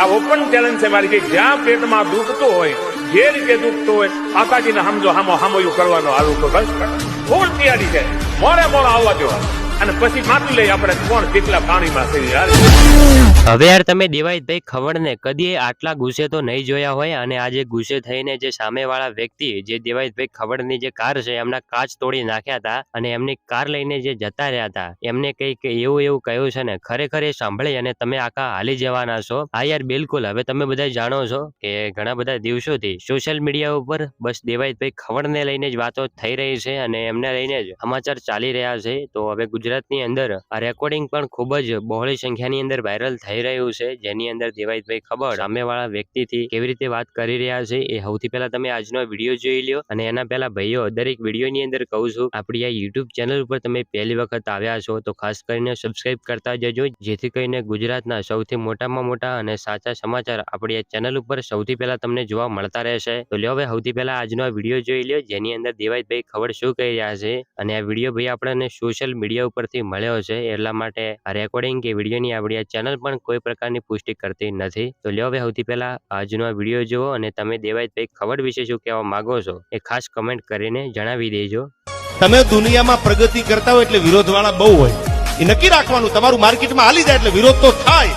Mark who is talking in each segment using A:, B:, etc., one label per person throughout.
A: આ open challenge છે મારી કે જ્યાં પેટમાં દુખતું હોય, જે રીતે દુખતું હોય, માતાજીને સમજો, હામો હામોયું કરવાનો હાલું તો બસ. ફૂલ તૈયારી છે. મોડે મોડો આવવા દો અને પછી માપી લઈએ આપણે કોણ કેટલા પાણીમાં છે યાર.
B: હવે યાર તમે દેવાયતભાઈ ખવડને કદી આટલા ગુસ્સે તો નહીં જોયા હોય અને આજે ગુસ્સે થઈને જે સામેવાળા વ્યક્તિ જે દેવાયતભાઈ ખવડની જે કાર છે એમના કાચ તોડી નાખ્યા હતા અને એમની કાર લઈને જે જતા રહ્યા હતા, એમને કંઈક એવું એવું કહ્યું છે ને, ખરેખર એ સાંભળી અને તમે આખા હાલી જવાના છો? હા યાર, બિલકુલ. હવે તમે બધા જાણો છો કે ઘણા બધા દિવસોથી સોશિયલ મીડિયા ઉપર બસ દેવાયતભાઈ ખવડને લઈને જ વાતો થઈ રહી છે અને એમને લઈને જ સમાચાર ચાલી રહ્યા છે. તો હવે ગુજરાતની અંદર આ રેકોર્ડિંગ પણ ખૂબ જ બહોળી સંખ્યાની અંદર વાયરલ થઈ રહ્યું છે. જેની અંદર દેવાયતભાઈ ખબર સામેવાળા વ્યક્તિથી કેવી રીતે વાત કરી રહ્યા છે એ સૌથી પહેલા તમે આજનો વીડિયો જોઈ લ્યો અને એના પહેલા ભાઈઓ દરેક વિડીયોની અંદર કહું છું, આપણી આ યુટ્યુબ ચેનલ ઉપર તમે પહેલી વખત આવ્યા છો તો ખાસ કરીને સબસ્ક્રાઇબ કરતા જજો, જેથી કરીને ગુજરાતના સૌથી મોટામાં મોટા અને સાચા સમાચાર આપણી આ ચેનલ ઉપર સૌથી પહેલા તમને જોવા મળતા રહેશે. તો લ્યો હવે સૌથી પહેલા આજનો વીડિયો જોઈ લ્યો, જેની અંદર દેવાયતભાઈ ખબર શું કહી રહ્યા છે અને આ વીડિયો ભાઈ આપણને સોશિયલ મીડિયા પરથી મળ્યો છે એટલા માટે આ રેકોર્ડિંગ કે વિડીયોની આપણી આ ચેનલ પણ કોઈ પ્રકારની પુષ્ટિ કરતી નથી. તો લ્યો હવે સૌથી પહેલા આજનો વીડિયો જુઓ અને તમે કઈ ખબર વિશે શું કહેવા માગો છો એ ખાસ કમેન્ટ કરીને જણાવી દેજો.
C: તમે દુનિયામાં પ્રગતિ કરતા હોય એટલે વિરોધવાળા બહુ હોય. એ નક્કી રાખવાનું, તમારું માર્કેટમાં હાલી જાય એટલે વિરોધ તો થાય.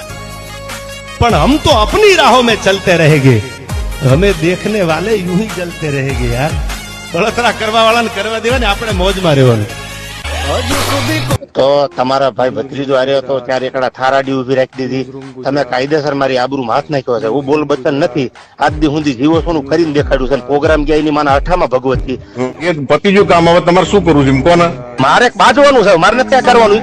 C: પણ હમ તો અપની રાહો મેં ચલતે રહેગે. હમે દેખને વાલે યુ હી ચલતે રહેગે યાર. બળતરા કરવા વાળાને કરવા દેવા ને આપણે મોજમાં રહેવાનું.
D: તો તમારા ભાઈ ભત્રીજો હાર્યો હતો ત્યારે એકડા થારાડી ઊભી રાખી દીધી. તમે કાયદેસર મારી આબરૂ હાથ નાખ્યો છે. હું બોલ બચન નથી. આજ દી હું જીવો સોનું કરીને દેખાડ્યું છે. પ્રોગ્રામ ગયા એની માના અઠામાં ભગવતી
E: એક પતિજું કામ હવે તમારે શું કરવું છે? કોને?
D: મારે બાજવાનું છે. મારે નથી કરવાનું.